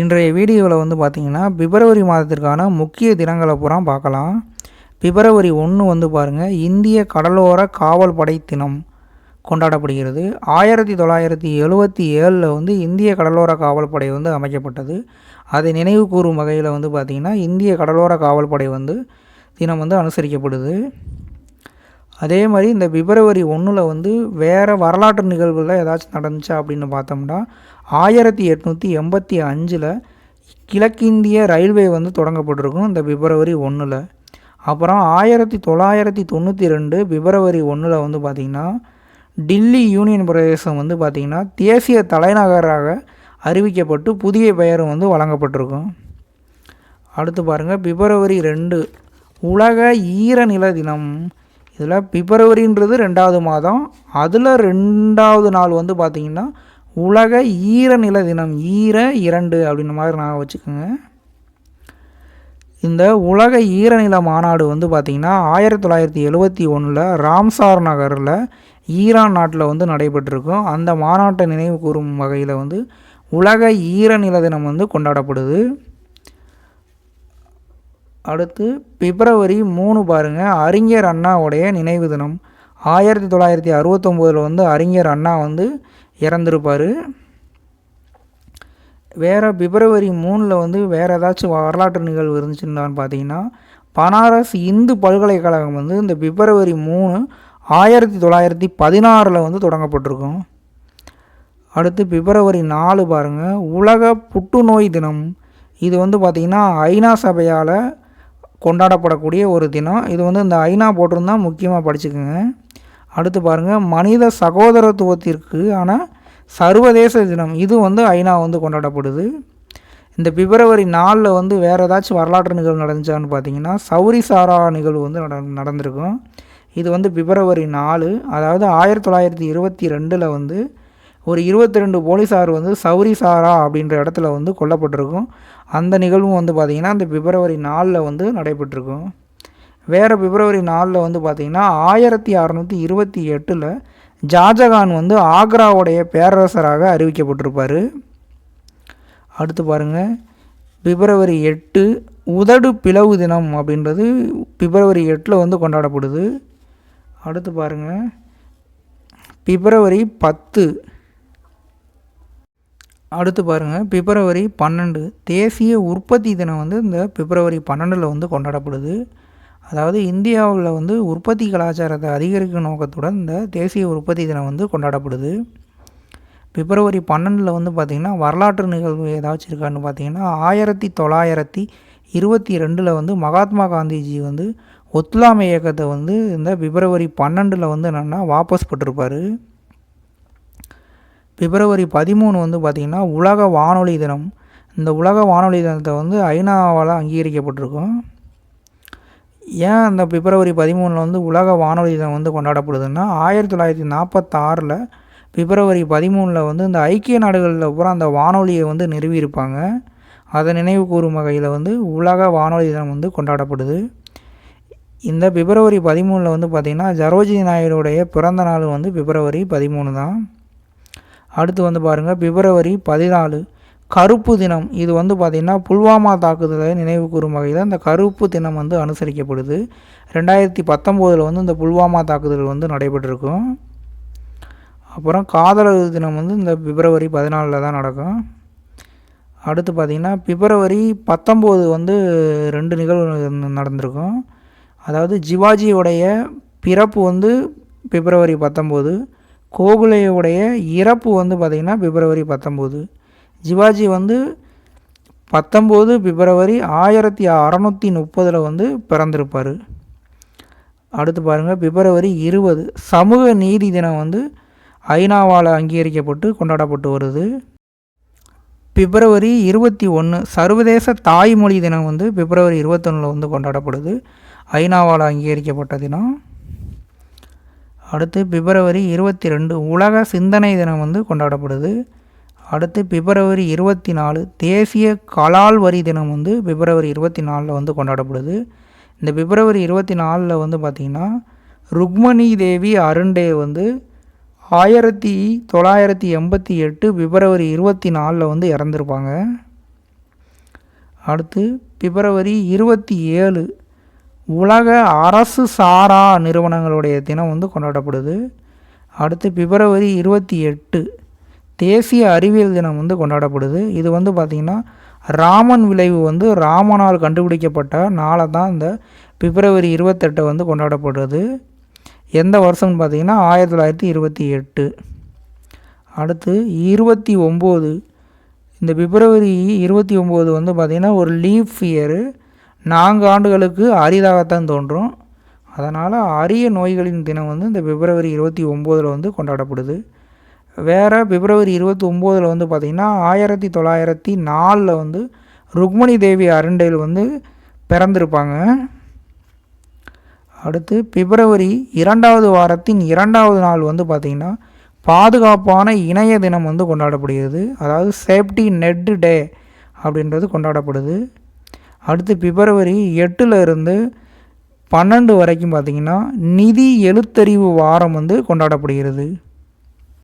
இன்றைய வீடியோவில் வந்து பார்த்திங்கன்னா பிப்ரவரி மாதத்திற்கான முக்கிய தினங்களை பூரா பார்க்கலாம். பிப்ரவரி ஒன்று வந்து பாருங்கள் இந்திய கடலோர காவல் படை தினம் கொண்டாடப்படுகிறது. ஆயிரத்தி தொள்ளாயிரத்தி எழுவத்தி ஏழில் வந்து இந்திய கடலோர காவல் படை வந்து அமைக்கப்பட்டது. அதை நினைவு கூறும் வகையில் வந்து பார்த்திங்கன்னா இந்திய கடலோர காவல் படை வந்து தினம் வந்து அனுசரிக்கப்படுது. அதே மாதிரி இந்த பிப்ரவரி ஒன்றில் வந்து வேறு வரலாற்று நிகழ்வுகளில் ஏதாச்சும் நடந்துச்சா அப்படின்னு பார்த்தோம்னா ஆயிரத்தி எட்நூற்றி எண்பத்தி அஞ்சில் கிழக்கிந்திய ரயில்வே வந்து தொடங்கப்பட்டிருக்கும் இந்த பிப்ரவரி ஒன்றில் அப்புறம் ஆயிரத்தி தொள்ளாயிரத்தி தொண்ணூற்றி ரெண்டு பிப்ரவரி ஒன்றில் வந்து பார்த்திங்கன்னா டில்லி யூனியன் பிரதேசம் வந்து பார்த்திங்கன்னா தேசிய தலைநகராக அறிவிக்கப்பட்டு புதிய பெயரும் வந்து வழங்கப்பட்டிருக்கும். அடுத்து பாருங்கள் பிப்ரவரி ரெண்டு உலக ஈரநில தினம். இதில் பிப்ரவரின்றது ரெண்டாவது மாதம். அதில் ரெண்டாவது நாள் வந்து பார்த்திங்கன்னா உலக ஈரநில தினம் ஈர இரண்டு அப்படின்ற மாதிரி நான் வச்சுக்கோங்க. இந்த உலக ஈரநில மாநாடு வந்து பார்த்திங்கன்னா ஆயிரத்தி தொள்ளாயிரத்தி எழுபத்தி ஒன்றில் ராம்சார் நகரில் ஈரான் நாட்டில் வந்து நடைபெற்றிருக்கும். அந்த மாநாட்டை நினைவு கூறும் வகையில் வந்து உலக ஈரநில தினம் வந்து கொண்டாடப்படுது. அடுத்து பிப்ரவரி மூணு பாருங்கள் அறிஞர் அண்ணாவுடைய நினைவு தினம். ஆயிரத்தி தொள்ளாயிரத்தி அறுபத்தொம்போதில் வந்து அறிஞர் அண்ணா வந்து இறந்துருப்பார். வேறு பிப்ரவரி மூணில் வந்து வேறு ஏதாச்சும் வரலாற்று நிகழ்வு இருந்துச்சுன்னு பார்த்தீங்கன்னா பனாரஸ் இந்து பல்கலைக்கழகம் வந்து இந்த பிப்ரவரி மூணு ஆயிரத்தி தொள்ளாயிரத்தி பதினாறில் வந்து தொடங்கப்பட்டிருக்கும். அடுத்து பிப்ரவரி நாலு பாருங்கள் உலக புற்றுநோய் தினம். இது வந்து பார்த்திங்கன்னா ஐநா சபையால் கொண்டாடப்படக்கூடிய ஒரு தினம். இது வந்து இந்த ஐநா போட்டிருந்தால் முக்கியமாக படிச்சுக்கோங்க. அடுத்து பாருங்கள் மனித சகோதரத்துவத்திற்கு ஆனால் சர்வதேச தினம். இது வந்து ஐநா வந்து கொண்டாடப்படுது. இந்த பிப்ரவரி நாலில் வந்து வேறு ஏதாச்சும் வரலாற்று நிகழ்வு நடந்துச்சான்னு பார்த்தீங்கன்னா சௌரி சாரா நிகழ்வு வந்து நட நடந்திருக்கும். இது வந்து பிப்ரவரி நாலு. அதாவது ஆயிரத்தி தொள்ளாயிரத்தி இருபத்தி ரெண்டில் வந்து ஒரு இருபத்தி ரெண்டு போலீஸார் வந்து சௌரி சாரா அப்படின்ற இடத்துல வந்து கொல்லப்பட்டிருக்கும். அந்த நிகழ்வும் வந்து பார்த்திங்கன்னா அந்த பிப்ரவரி நாலில் வந்து நடைபெற்றிருக்கும். வேறு பிப்ரவரி நாலில் வந்து பார்த்திங்கன்னா ஆயிரத்தி அறநூற்றி இருபத்தி எட்டில் ஜாஜகான் வந்து ஆக்ராவுடைய பேரரசராக அறிவிக்கப்பட்டிருப்பார். அடுத்து பாருங்கள் பிப்ரவரி எட்டு உதடு பிளவு தினம் அப்படின்றது பிப்ரவரி எட்டில் வந்து கொண்டாடப்படுது. அடுத்து பாருங்கள் பிப்ரவரி பத்து அடுத்து பாருங்கள் பிப்ரவரி பன்னெண்டு. தேசிய உற்பத்தி தினம் வந்து இந்த பிப்ரவரி பன்னெண்டில் வந்து கொண்டாடப்படுது. அதாவது இந்தியாவில் வந்து உற்பத்தி கலாச்சாரத்தை அதிகரிக்கும் நோக்கத்துடன் இந்த தேசிய உற்பத்தி தினம் வந்து கொண்டாடப்படுது. பிப்ரவரி பன்னெண்டில் வந்து பார்த்திங்கன்னா வரலாற்று நிகழ்வு ஏதாச்சும் இருக்கான்னு பார்த்தீங்கன்னா ஆயிரத்தி தொள்ளாயிரத்தி இருபத்தி ரெண்டில் வந்து மகாத்மா காந்திஜி வந்து ஒத்துழைமை இயக்கத்தை வந்து இந்த பிப்ரவரி பன்னெண்டில் வந்து என்னென்னா வாபஸ் பெற்றிருப்பார். பிப்ரவரி பதிமூணு வந்து பார்த்திங்கன்னா உலக வானொலி தினம். இந்த உலக வானொலி தினத்தை வந்து ஐநாவால் அங்கீகரிக்கப்பட்டிருக்கும். ஏன் அந்த பிப்ரவரி பதிமூணில் வந்து உலக வானொலி தினம் வந்து கொண்டாடப்படுதுன்னா ஆயிரத்தி தொள்ளாயிரத்தி நாற்பத்தாறில் பிப்ரவரி பதிமூணில் வந்து இந்த ஐக்கிய நாடுகளில் பூரா அந்த வானொலியை வந்து நிறுவியிருப்பாங்க. அதை நினைவு கூறும் வகையில் வந்து உலக வானொலி தினம் வந்து கொண்டாடப்படுது. இந்த பிப்ரவரி பதிமூணில் வந்து பார்த்திங்கன்னா ஜரோஜி நாயுடைய பிறந்த நாள் வந்து பிப்ரவரி பதிமூணு தான். அடுத்து வந்து பாருங்கள் பிப்ரவரி பதினாலு கருப்பு தினம். இது வந்து பார்த்திங்கன்னா புல்வாமா தாக்குதலை நினைவு கூறும் வகையில் இந்த கருப்பு தினம் வந்து அனுசரிக்கப்படுது. ரெண்டாயிரத்தி பத்தொம்போதில் வந்து இந்த புல்வாமா தாக்குதல் வந்து நடைபெற்றிருக்கும். அப்புறம் காதலர் தினம் வந்து இந்த பிப்ரவரி பதினாலில் தான் நடக்கும். அடுத்து பார்த்திங்கன்னா பிப்ரவரி பத்தொம்போது வந்து ரெண்டு நிகழ்வு நடந்திருக்கும். அதாவது ஜிவாஜியோடைய பிறப்பு வந்து பிப்ரவரி பத்தொம்போது கோகுலையுடைய இறப்பு வந்து பார்த்திங்கன்னா பிப்ரவரி பத்தொம்போது. சிவாஜி வந்து பத்தொம்போது பிப்ரவரி ஆயிரத்தி அறநூற்றி முப்பதில் வந்து பிறந்திருப்பார். அடுத்து பாருங்கள் பிப்ரவரி இருபது சமூக நீதி தினம் வந்து ஐநாவால் அங்கீகரிக்கப்பட்டு கொண்டாடப்பட்டு வருது. பிப்ரவரி இருபத்தி ஒன்று சர்வதேச தாய்மொழி தினம் வந்து பிப்ரவரி இருபத்தொன்னில் வந்து கொண்டாடப்படுது. ஐநாவால் அங்கீகரிக்கப்பட்ட தினம். அடுத்து பிப்ரவரி இருபத்தி ரெண்டு உலக சிந்தனை தினம் வந்து கொண்டாடப்படுது. அடுத்து பிப்ரவரி இருபத்தி நாலு தேசிய கலால் வரி தினம் வந்து பிப்ரவரி இருபத்தி நாலில் வந்து கொண்டாடப்படுது. இந்த பிப்ரவரி இருபத்தி நாலில் வந்து பார்த்திங்கன்னா ருக்மணி தேவி அருண்டே வந்து ஆயிரத்தி தொள்ளாயிரத்தி எண்பத்தி எட்டு பிப்ரவரி இருபத்தி நாலில் வந்து இறந்துருப்பாங்க. அடுத்து பிப்ரவரி இருபத்தி ஏழு உலக அரசு சாரா நிறுவனங்களுடைய தினம் வந்து கொண்டாடப்படுது. அடுத்து பிப்ரவரி இருபத்தி எட்டு தேசிய அறிவியல் தினம் வந்து கொண்டாடப்படுது. இது வந்து பார்த்திங்கன்னா ராமன் விளைவு வந்து ராமனால் கண்டுபிடிக்கப்பட்ட நாளை தான் இந்த பிப்ரவரி இருபத்தெட்டை வந்து கொண்டாடப்படுறது. எந்த வருஷம்னு பார்த்திங்கன்னா ஆயிரத்தி தொள்ளாயிரத்தி இருபத்தி எட்டு. அடுத்து இருபத்தி ஒம்பது இந்த பிப்ரவரி இருபத்தி ஒம்பது வந்து பார்த்திங்கன்னா ஒரு லீஃப் இயரு நான்கு ஆண்டுகளுக்கு அரிதாகத்தான் தோன்றும். அதனால் அரிய நோய்களின் தினம் வந்து இந்த பிப்ரவரி இருபத்தி ஒம்போதில் வந்து கொண்டாடப்படுது. வேறு பிப்ரவரி இருபத்தி ஒம்போதில் வந்து பார்த்திங்கன்னா ஆயிரத்தி தொள்ளாயிரத்தி நாலில் வந்து ருக்மணி தேவி அருண்டையில் வந்து பிறந்திருப்பாங்க. அடுத்து பிப்ரவரி இரண்டாவது வாரத்தின் இரண்டாவது நாள் வந்து பார்த்திங்கன்னா பாதுகாப்பான இணைய தினம் வந்து கொண்டாடப்படுகிறது. அதாவது சேஃப்டி நெட் டே அப்படின்றது கொண்டாடப்படுது. அடுத்து பிப்ரவரி எட்டில் இருந்து பன்னெண்டு வரைக்கும் பார்த்திங்கன்னா நிதி எழுத்தறிவு வாரம் வந்து கொண்டாடப்படுகிறது.